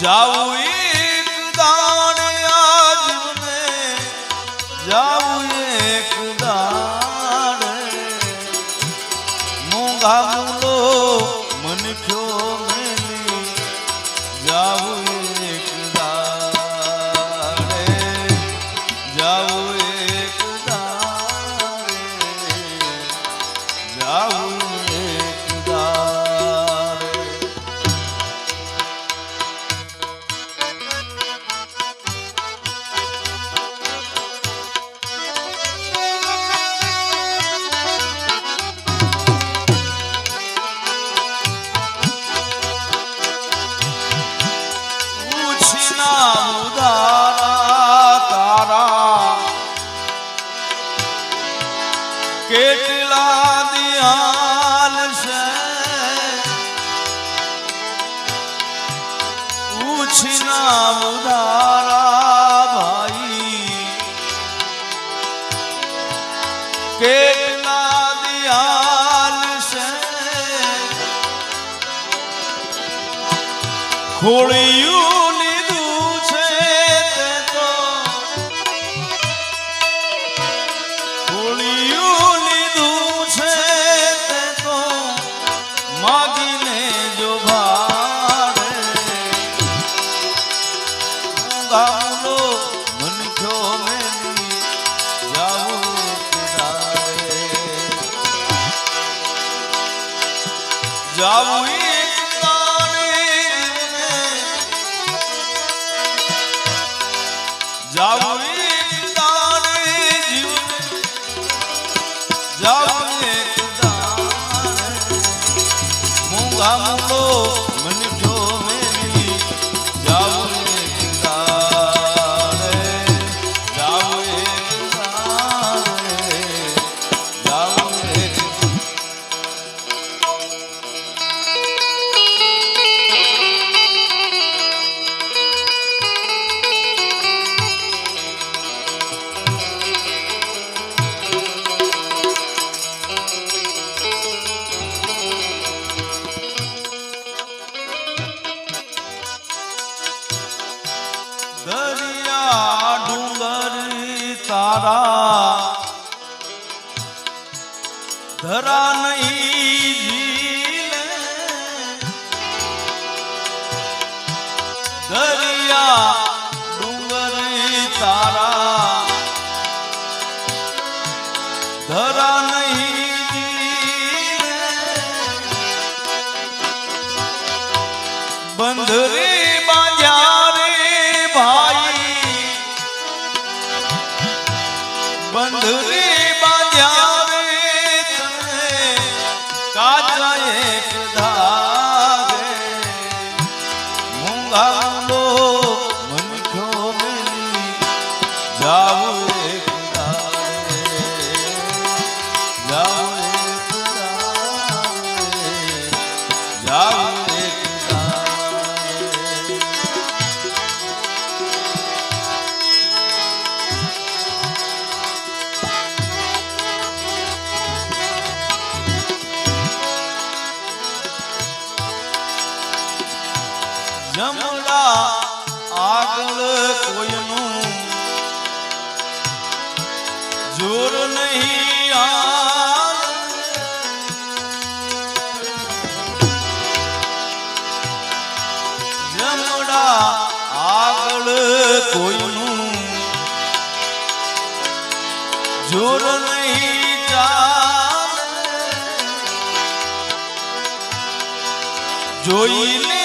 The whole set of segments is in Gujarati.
જાવું ছিলাম উদা જાવું જાવું તારા. ધરા નહીં બંધરી બાજા રે ભાઈ. બંધરી જાવું જોઈને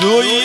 જોઈ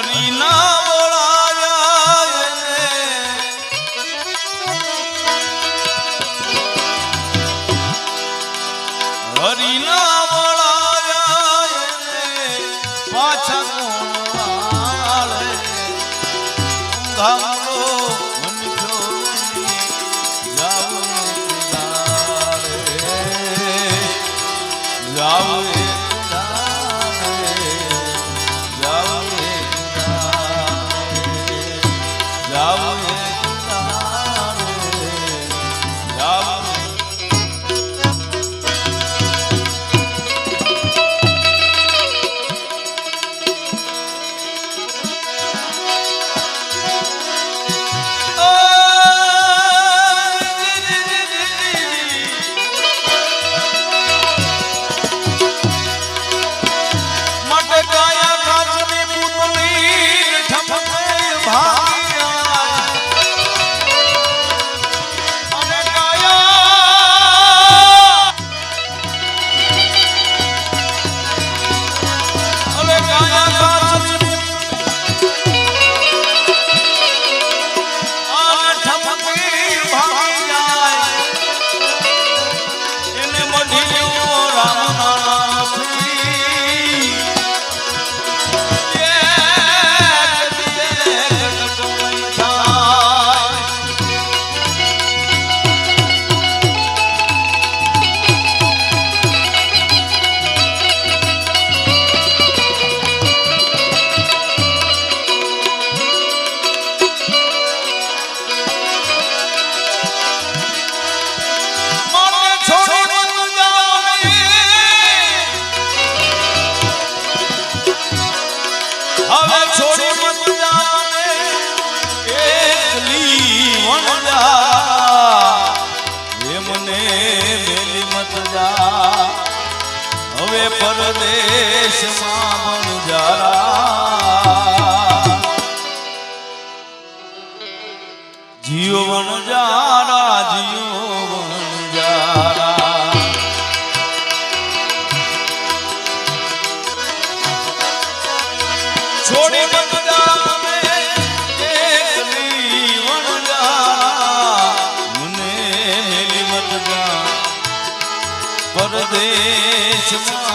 हरिना જીવન જારા જીવન જારા. છોડી બધા મને પરદેશમાં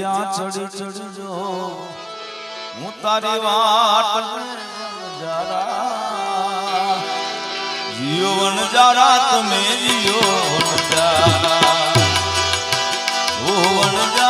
ત્યાં ચડી ચડજો. હું તારી વાટ જારા. જીવન જારા તમે જીવન જારા ઓ વન જારા.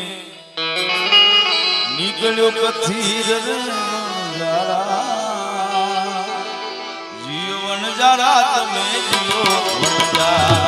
નીકળ્યો કથીર જીવન જરા તમે જીવો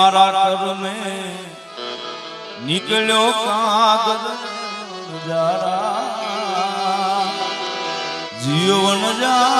મારા કર્મે નીકળ્યો કાગર જારા જીવન જા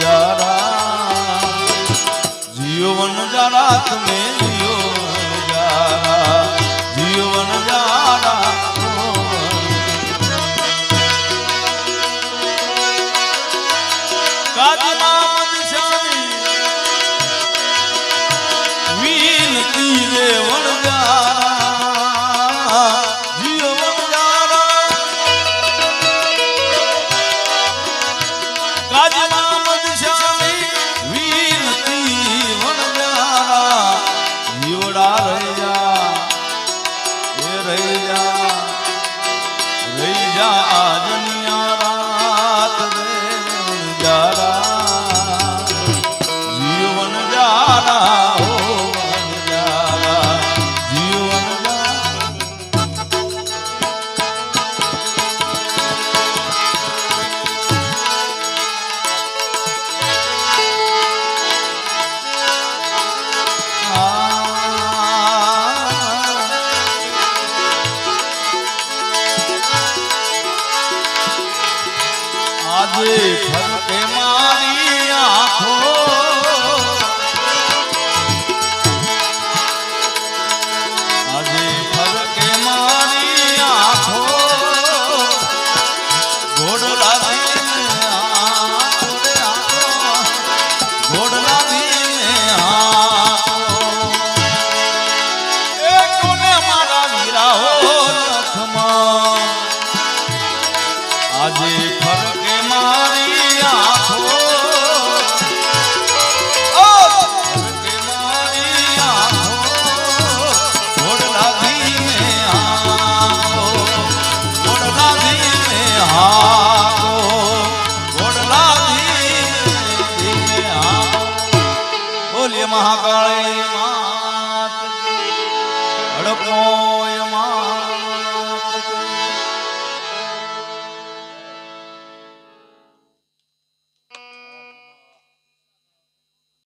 જરા. જીવન જરા તમે. मेरा आजन्म যেখানে